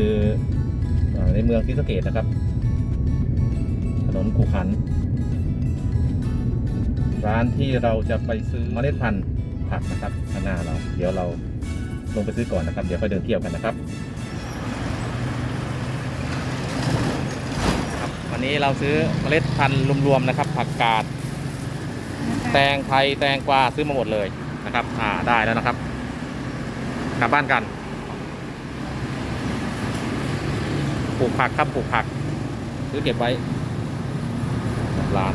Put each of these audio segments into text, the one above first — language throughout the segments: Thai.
คือในเมืองศรีสเกดนะครับ ถนนคูขัน ร้านที่เราจะไปซื้อเมล็ดพันธุ์ผักนะครับข้างหน้าเรา เดี๋ยวเราลงไปซื้อก่อนนะครับ เดี๋ยวค่อยเดินเที่ยวกันนะครับครับวันนี้เราซื้อเมล็ดพันธุ์รวมๆนะครับ ผักกาด แตงไทยแตงกวาซื้อมาหมดเลยนะครับ อ่าได้แล้วนะครับ กลับบ้านกัน ปลูกผักครับปลูกผัก ซื้อเก็บไว้ ร้าน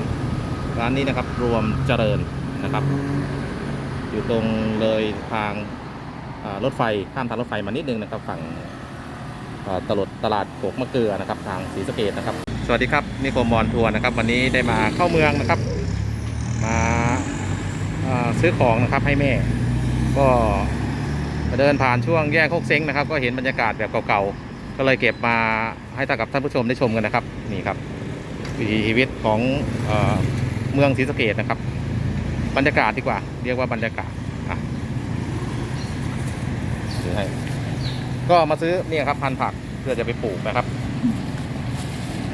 ร้านนี้นะครับ รวมเจริญนะครับ อยู่ตรงเลยทางรถไฟข้ามทางรถไฟมานิดนึงนะครับ ฝั่งตลาดตลาดโกกมะเกลือนะครับ ทางศรีสะเกดนะครับ สวัสดีครับนิโคมบอนทัวร์นะครับ วันนี้ได้มาเข้าเมืองนะครับ มาซื้อของนะครับให้แม่ ก็เดินผ่านช่วงแยกโคกเซ้งนะครับ ก็เห็นบรรยากาศแบบเก่าๆ ก็เลยเก็บมาให้ท่านกับท่านผู้ชมได้ชมกันนะครับ นี่ครับวิถีชีวิตของเออเมืองศรีสะเกดนะครับ บรรยากาศดีกว่า เรียกว่าบรรยากาศอะซื้อให้ก็มาซื้อเนี่ยครับพันธุ์ผักเพื่อจะไปปลูกนะครับ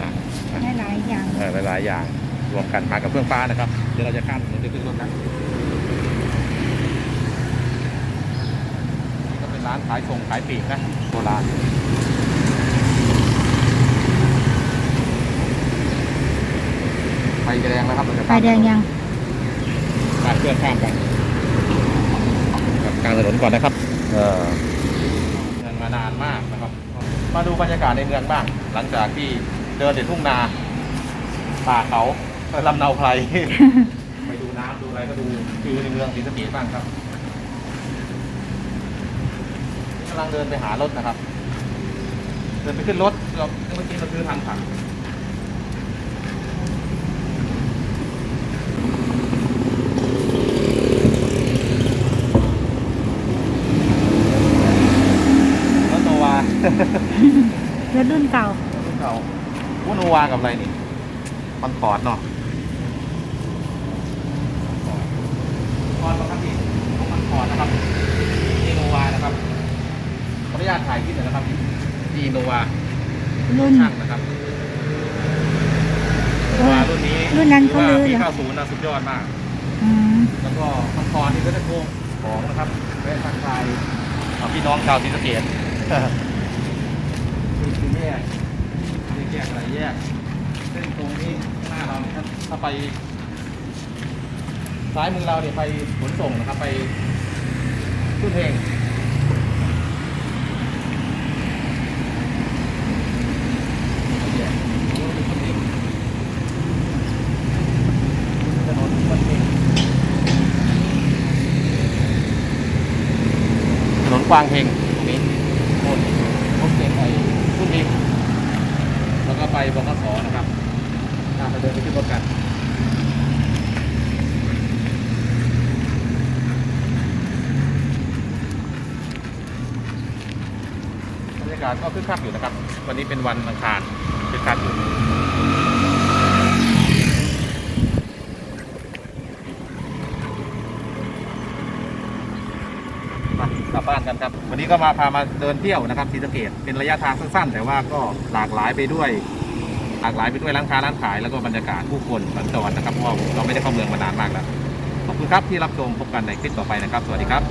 อะได้หลายอย่างเออหลายๆอย่างรวมกันมากับเฟื่องฟ้านะครับ เดี๋ยวเราจะข้ามถนนไปขึ้นรถกันนี่ก็เป็นร้านขายส่งขายปลีกนะโบราณไฟ แดงแล้วครับเราจะไฟข้ามแดงยัง ไปเพื่อนข้ามกันกับกลางถนนก่อนนะครับเออเงินมานานมากนะครับ มาดูบรรยากาศในเมืองบ้าง หลังจากที่เดินเด็ดทุ่งนา ป่าเขาลำเนาไพร ไปดูน้ำดูอะไรก็ดูวิวในเมืองศรีสะเกษบ้างครับนี่กำลังเดินไปหารถนะครับ เดินไปขึ้นรถเราเมื่อกี้เราซื้อทางผักรถโนวา รถรุ่นเก่ารถเก่าวุ้นโนวากับอะไรนี่มันคอร์ดเนาะคอร์ดปกติของมันคอร์ดนะครับนี่โนวานะครับขออนุญาตถ่ายคลิปหน่อยนะครับนี่โนวารุ่นช่างนะครับโนวารุ่นนี้รุ่นนั้นเขาลือปีเหรอ90นะสุดยอดมากอืมแล้วก็มังกรนี่ก็จะโกงของนะครับแวะทักทายอ่าพี่น้องชาวศรีสะเกด นี่คือแยกนี่แยกอะไรแยกเส้นตรงนี้ข้างหน้า เราเนี่ยถ้าไปซ้ายมือเราเนี่ยไปขนส่งนะครับไปขึ้นเพลงแยกโอ้ยเป็นเองถนนคนเองถนนกวางเพงตรงนี้โน่นรถเก๋งไอ้รุ่นนี้แล้วก็ไปบกสนะครับ ตาเดินไปขึ้นรถกันบรรยากาศก็คึกคักอยู่นะครับ วันนี้เป็นวันอังคารคึกคักอยู่มากลับบ้านกันครับ วันนี้ก็มาพามาเดินเที่ยวนะครับศรีสะเกดเป็นระยะทางสั้นๆ แต่ว่าก็หลากหลายไปด้วย หลากหลายไปด้วยร้านค้าร้านขายแล้วก็บรรยากาศผู้คนสัญจรนะครับเพราะว่าเราไม่ได้เข้าเมืองมานานมากแล้วขอบคุณครับที่รับชมพบกันในคลิปต่อไปนะครับ สวัสดีครับ